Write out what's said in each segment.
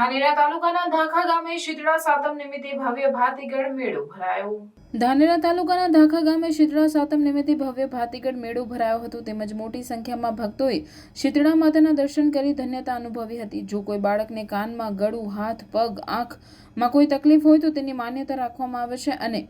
ધાનેરા તાલુકાના ધાખા ગામે શીતળા સાતમ નિમિત્તે ભવ્ય ભાતીગઢ મેળો ભરાયો. ધાનેરા તાલુકાના ધાખા ગામે શીતળા સાતમ નિમિત્તે ભવ્ય ભાતીગઢ મેળો ભરાયો હતો. તેમજ મોટી સંખ્યામાં ભક્તોએ શીતળા માતાના દર્શન કરી ધન્યતા અનુભવી હતી. જો કોઈ બાળકને કાનમાં ગળું, હાથ, પગ, આંખમાં કોઈ તકલીફ હોય તો તેની માન્યતા રાખવામાં આવે છે અને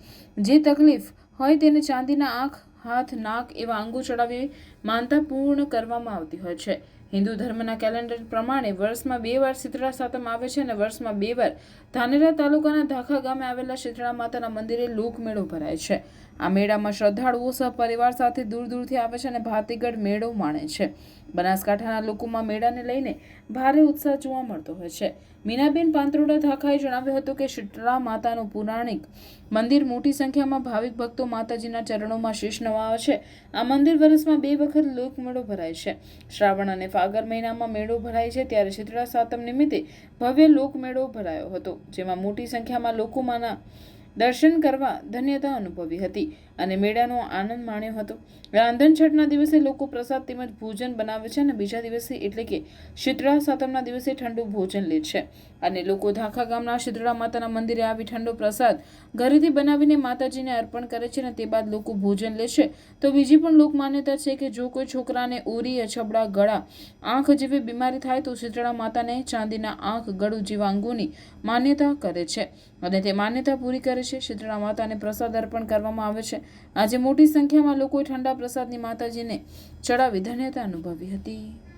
જે તકલીફ હોય તેને ચાંદીના આંખ હાથ, નાક એવા અંગો ચડાવી માનતા પૂર્ણ કરવામાં આવતી હોય છે. હિન્દુ ધર્મના કેલેન્ડર પ્રમાણે વર્ષમાં બે વાર શીતળા સાતમ આવે છે અને વર્ષમાં બે વાર ધાનેરા તાલુકાના ધાખા ગામે આવેલા શીતળા માતાના મંદિરે લોકમેળો ભરાય છે. આ મેળામાં શ્રદ્ધાળુઓ સહપરિવાર સાથે દૂર દૂરથી આવે છે અને ભાતીગઢ મેળો માણે છે. બનાસકાંઠાના લોકોમાં મેળાને લઈને ભારે ઉત્સાહ જોવા મળતો હોય છે. મીનાબેન પાંત્રોડા ધાખાએ જણાવ્યું હતું કે શીતળા માતાનું પુરાણિક મંદિર મોટી સંખ્યામાં ભાવિક ભક્તો માતાજીના ચરણોમાં શીશ નવાવે છે. આ મંદિર વર્ષમાં બે વખત લોકમેળો ભરાય છે. શ્રાવણ અને ફાગર મહિનામાં મેળો ભરાય છે ત્યારે શીતળા સાતમ નિમિત્તે ભવ્ય લોકમેળો ભરાયો હતો, જેમાં મોટી સંખ્યામાં લોકોમાંના દર્શન કરવા ધન્યતા અનુભવી હતી અને મેળાનો આનંદ માણ્યો હતો. રાંધણ છઠના દિવસે લોકો પ્રસાદ તેમજ ભોજન બનાવે છે અને બીજા દિવસે એટલે કે શીતળા સાતમના દિવસે ઠંડુ ભોજન લે છે. અને લોકો ધાખા ગામના શીતળા માતાના મંદિરે આવી ઠંડો પ્રસાદ ઘરેથી બનાવીને માતાજીને અર્પણ કરે છે અને તે બાદ લોકો ભોજન લે છે. તો બીજી પણ લોક માન્યતા છે કે જો કોઈ છોકરાને ઓરી, અછબડા, ગળા, આંખ જેવી બીમારી થાય તો શીતળા માતાને ચાંદીના આંખ, ગળું જેવા અંગોની માન્યતા કરે છે. અને તે માન્યતા પૂરી કરે છે. શીતળા માતાને પ્રસાદ અર્પણ કરવામાં આવે છે. આજે મોટી સંખ્યામાં લોકોએ ઠંડા પ્રસાદની માતાજીને ચડાવી ધન્યતા અનુભવી હતી.